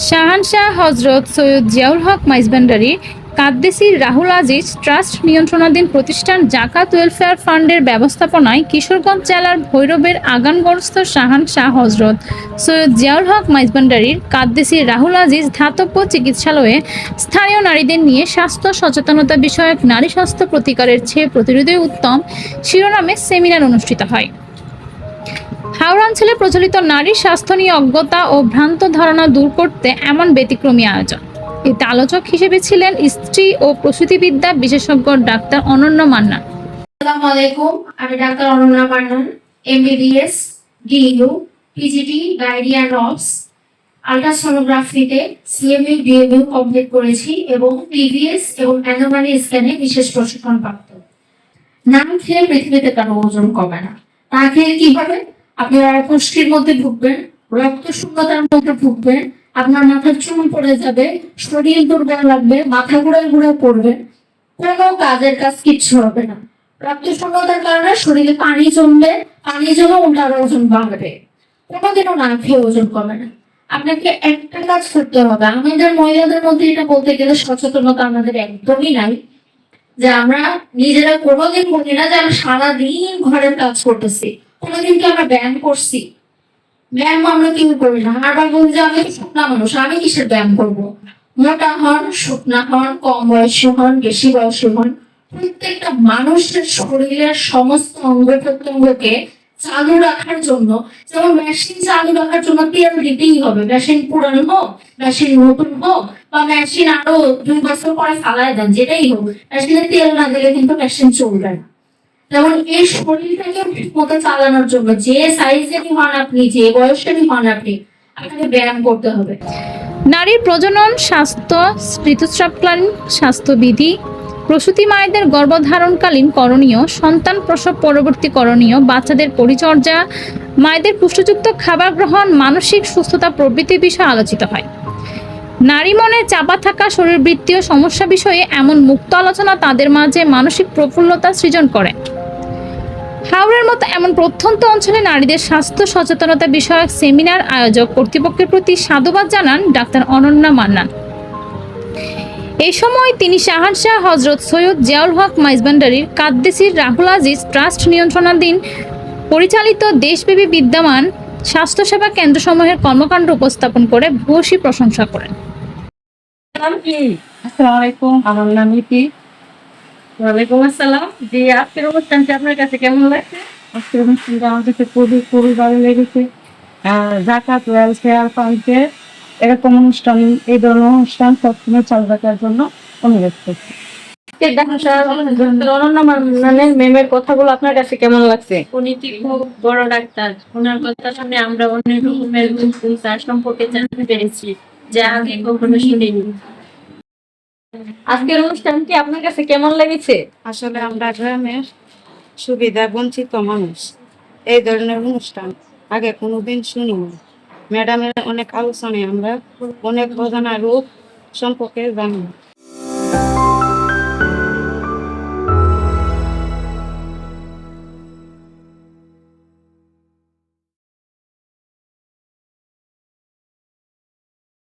শাহানশাহ হজরত সৈয়দ জিয়াউল হক Maizbhandari কাদ্দেসি Rahul Aziz trust নিয়ন্ত্রণাধীন প্রতিষ্ঠান জাকাত ওয়েলফেয়ার ফান্ডের ব্যবস্থাপনায় কিশোরগঞ্জ জেলার ভৈরবের আগানগরস্থ শাহান শাহ হজরত সৈয়দ জিয়াউল হক মাইজবান্ডারির কাদ্দেসি রাহুল আজিজ ধাতব্য চিকিৎসালয়ে স্থানীয় নারীদের নিয়ে স্বাস্থ্য সচেতনতা বিষয়ক নারী স্বাস্থ্য প্রতিকারের চেয়ে প্রতিরোধে উত্তম শিরোনামে সেমিনার অনুষ্ঠিত হয়। হাওড়া অঞ্চলে প্রচলিত নারীর স্বাস্থ্য নিয়ে অজ্ঞতা ও ভ্রান্ত ধারণা দূর করতে এমন ব্যতিক্রমী আয়োজন। এতে আলোচক হিসেবে ছিলেন স্ত্রী ও প্রসূতিবিদ্যা বিশেষজ্ঞ ডাক্তার অনন্য মান্না। আসসালামু আলাইকুম, আমি doctor Ananya Mannan MBBS DU PGT diarrhoea, নবস। আলট্রাসোনোগ্রাফিতে সিএমইউ ডিএমইউ কমপ্লিট করেছি এবং টিভিএস এবং অ্যানোমালি স্ক্যানে বিশেষ প্রশিক্ষণ প্রাপ্ত নাম খেয়ে পৃথিবীতে কারও ওজন কমে না। তা খেয়ে কি হবে আপনি অপুষ্টির মধ্যে ভুগবেন রক্ত শূন্যতার মধ্যে ভুগবেন, আপনার মাথার চুল পড়ে যাবে, শরীর দুর্বল লাগবে, মাথা ঘুরে ঘুরে পড়বে। কোনো কাজের কাজ কিচ্ছু হবে না। রক্ত শূন্যতার কারণে শরীরে পানি জমবে, পানি জমে উল্টা আরও ওজন বাড়বে। কোনোদিনও না খেয়ে ওজন কমে না। আপনাকে একটা কাজ করতে হবে। আমাদের মহিলাদের মধ্যে এটা বলতে গেলে সচেতনতা আমাদের একদমই নাই। যে আমরা নিজেরা কোনোদিন করি না যে আমরা সারাদিন ঘরের কাজ করতেছি। কোনোদিন কি আমরা ব্যায়াম করছি? ব্যায়াম আমরা কেউ করি না। আবার বলি যে আমি শুকনা মানুষ, আমি কিসের ব্যায়াম করব? মোটা হন, শুকনা হন, কম বয়সী হন, বেশি বয়সী হন, প্রত্যেকটা মানুষের শরীরের সমস্ত অঙ্গ প্রত্যঙ্গকে চালু রাখার জন্য, যেমন মেশিন চালু রাখার জন্য তেল দিতেই হবে। মেশিন পুরানো হোক মেশিন নতুন হোক, বা মেশিন আরও দুই বছর পরে ফালায় দেন, যেটাই হোক মেশিনে তেল না দিলে কিন্তু মেশিন চলবে না। যেমন এই শরীরটাকে ঠিক মতো চালানোর জন্য, যে সাইজেরই হন আপনি, যে বয়সেরই হন আপনি, আপনাকে ব্যায়াম করতে হবে। নারীর প্রজনন, স্বাস্থ্য ঋতুস্রাবকালীন স্বাস্থ্যবিধি, প্রসূতি মায়েদের গর্ভধারণকালীন করণীয়, সন্তান প্রসব পরবর্তী করণীয়, বাচ্চাদের পরিচর্যা, মায়েদের পুষ্টিযুক্ত খাবার গ্রহণ, মানসিক সুস্থতা প্রভৃতি বিষয় আলোচিত হয়। নারী মনে চাপা থাকা, শরীরবৃত্তীয় সমস্যা বিষয়ে এমন মুক্ত আলোচনা তাদের মাঝে মানসিক প্রফুল্লতা সৃজন করে। হাওড়ার মতো এমন প্রত্যন্ত অঞ্চলে নারীদের স্বাস্থ্য সচেতনতা বিষয়ক সেমিনার আয়োজক কর্তৃপক্ষের প্রতি সাধুবাদ জানান ডাক্তার অনন্যা মান্নান এই সময় তিনি শাহানশাহ হজরত সৈয়দ জিয়াউল হক মাইজবান্ডারির কাদ্দেসির রাহুল আজিজ ট্রাস্ট নিয়ন্ত্রণাধীন পরিচালিত দেশব্যাপী বিদ্যমান স্বাস্থ্যসেবা কেন্দ্রসমূহের কর্মকাণ্ড উপস্থাপন করে ভূয়সী প্রশংসা করেন। আসসালামু আলাইকুম, আমার নাম ওয়ালাইকুম আসসালাম। জি আজকের অনুষ্ঠানটি আপনার কাছে কেমন লাগছে? আজকের অনুষ্ঠানটা আমার কাছে খুবই খুবই ভালো লেগেছে। জাকাত ওয়েলফেয়ার ফান্ডে এরকম অনুষ্ঠান এই ধরনের অনুষ্ঠান সবসময় চালু রাখার জন্য অনুরোধ করছি। মেমের কথাগুলো আপনার কাছে কেমন লাগছে? উনি খুব বড় ডাক্তার। ওনার কথা শুনে আমরা অনেক রকমের তার সম্পর্কে জানতে পেরেছি যা আগে কখনো শুনিনি। আজকের অনুষ্ঠানটি আপনার কাছে কেমন লেগেছে? আসলে আমরা গ্রামের সুবিধা বঞ্চিত মানুষ। এই ধরনের অনুষ্ঠান আগে কোনোদিন শুনিনি ম্যাডামের অনেক আলোচনায় আমরা অনেক অজানা রূপ সম্পর্কে জানি।